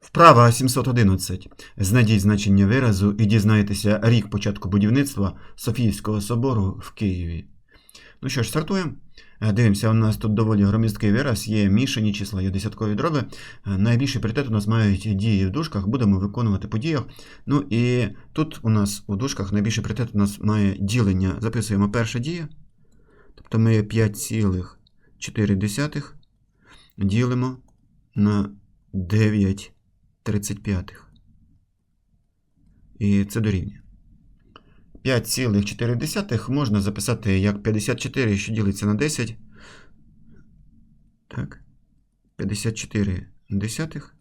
Вправа 711. Знайдіть значення виразу і дізнайтеся рік початку будівництва Софіївського собору в Києві. Ну що ж, стартуємо. Е, Дивимося, у нас тут доволі громісткий вираз, є мішані числа, є десяткові дроби. Е, Найбільший пріоритет у нас мають дії в дужках, будемо виконувати по діях. Ну і тут у нас у дужках найбільший пріоритет у нас має ділення. Записуємо перша дія. Тобто ми 5,4 ділимо на 9 35. І це дорівнює. 5,4 можна записати як 54, що ділиться на 10. Так. 54 десятих.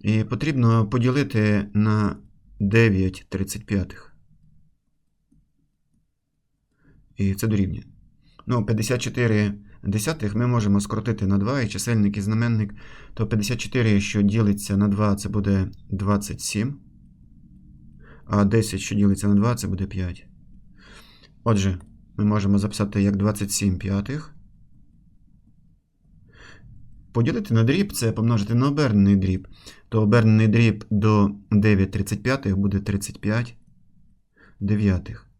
І потрібно поділити на 9 35. І це дорівнює. Ну, 54 десятих ми можемо скоротити на 2 і чисельник і знаменник. То 54, що ділиться на 2, це буде 27. А 10, що ділиться на 2, це буде 5. Отже, ми можемо записати як 27 п'ятих. Поділити на дріб це помножити на обернений дріб. То обернений дріб до 9 35 буде 35 дев'ятих.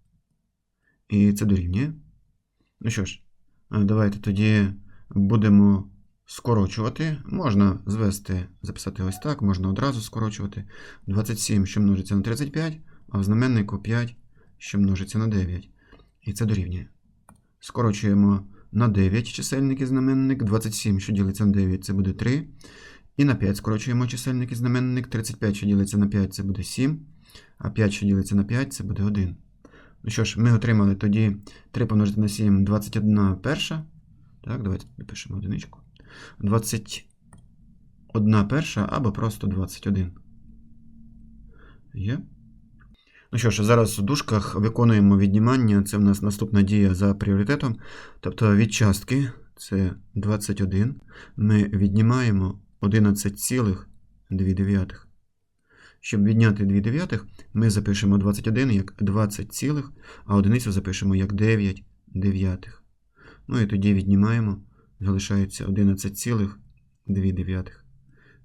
І це дорівнює. Ну що ж, давайте тоді будемо скорочувати. Можна звести, записати ось так, можна одразу скорочувати. 27, що множиться на 35, а в знаменнику 5, що множиться на 9. І це дорівнює. Скорочуємо на 9 чисельник і знаменник. 27, що ділиться на 9, це буде 3. І на 5 скорочуємо чисельник і знаменник. 35, що ділиться на 5, це буде 7. А 5, що ділиться на 5, це буде 1. Ну що ж, ми отримали тоді 3 помножити на 7, 21 перша. Так, давайте напишемо одиничку. 21 перша або просто 21. Є. Ну що ж, зараз у дужках виконуємо віднімання. Це в нас наступна дія за пріоритетом. Тобто від частки це 21. Ми віднімаємо 11,2. Щоб відняти 2 дев'ятих, ми запишемо 21 як 20 цілих, а одиницю запишемо як 9 дев'ятих. Ну і тоді віднімаємо, залишається 11,2 дев'ятих.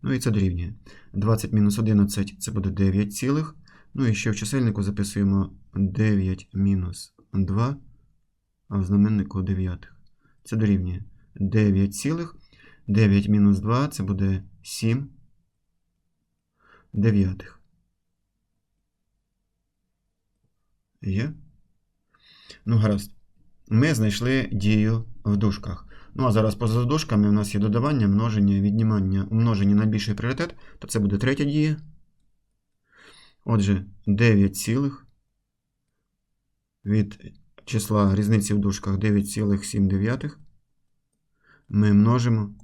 Ну і це дорівнює. 20 мінус 11 це буде 9 цілих. Ну і ще в чисельнику записуємо 9 мінус 2, а в знаменнику 9. Це дорівнює 9 цілих. 9 мінус 2 це буде 7 дев'ятих. Є? Ну, гаразд. Ми знайшли дію в дужках. Ну, а зараз поза дужками у нас є додавання, множення, віднімання, умноження на більший пріоритет, то це буде третя дія. Отже, 9 цілих від числа різниці в дужках 9,7 ми множимо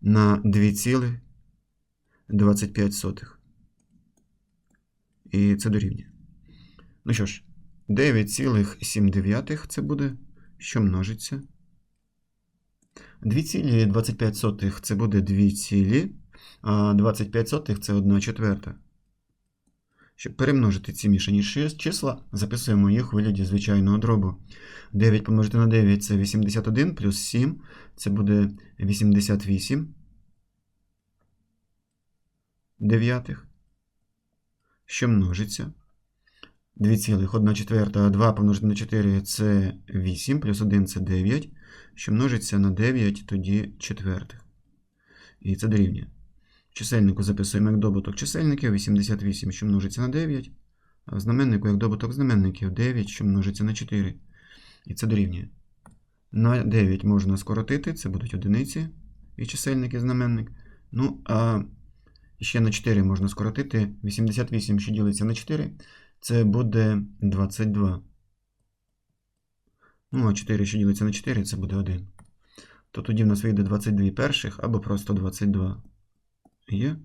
на 2,25. І це дорівнює. Ну що ж, 9,7 це буде, що множиться. 2,25 це буде 2 цілі, а 25 сотих це 1 четверта. Щоб перемножити ці мішані числа, записуємо їх у вигляді звичайного дробу. 9 помножити на 9 це 81 плюс 7 це буде 88 дев'ятих, що множиться. 2,1 четверта, 2 помножити на 4 це 8, плюс 1 це 9, що множиться на 9, тоді четвертих. І це дорівнює. В чисельнику записуємо як добуток чисельників 88, що множиться на 9, а в знаменнику як добуток знаменників 9, що множиться на 4. І це дорівнює. На 9 можна скоротити, це будуть одиниці і чисельник і знаменник. Ну, а ще на 4 можна скоротити. 88, що ділиться на 4, це буде 22. Ну, а 4, що ділиться на 4, це буде 1. То тоді в нас вийде 22 перших або просто 22. Є.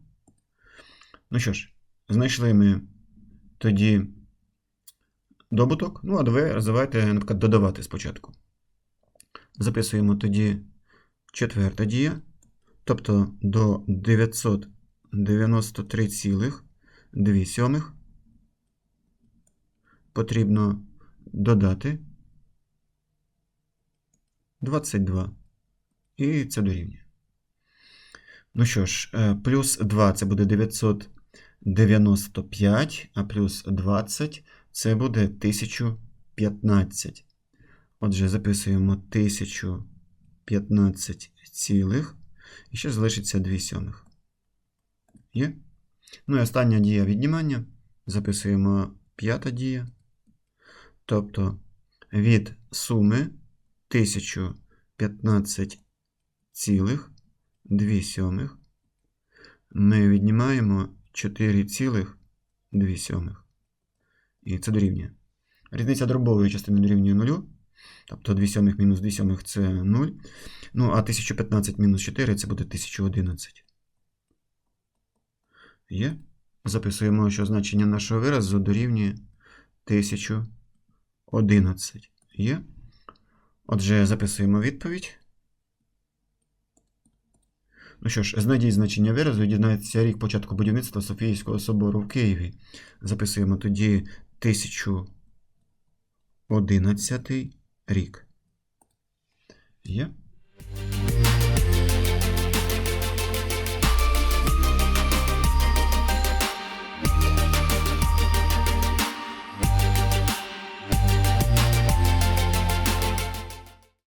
Ну що ж, знайшли ми тоді добуток. Ну, а давайте, наприклад, ну, додавати спочатку. Записуємо тоді четверта дія. Тобто до 900. 93,2 потрібно додати 22. І це дорівнює. Ну що ж, е, плюс 2 це буде 995, а плюс 20 це буде 1015. Отже, записуємо 1015 цілих. І ще залишиться 2 сьомих. Є? Ну і остання дія віднімання. Записуємо п'ята дія. Тобто від суми 1015 цілих 2 сьомих ми віднімаємо 4,2. І це дорівнює. Різниця дробової частини дорівнює 0. Тобто 2 сьомих мінус 2 сьомих це 0. Ну, а 1015 мінус 4 це буде 1011. Є. Записуємо, що значення нашого виразу дорівнює 1011. Є. Отже, записуємо відповідь. Ну що ж, знайдіть значення виразу дізнається рік початку будівництва Софійського собору в Києві. Записуємо тоді 1011 рік. Є?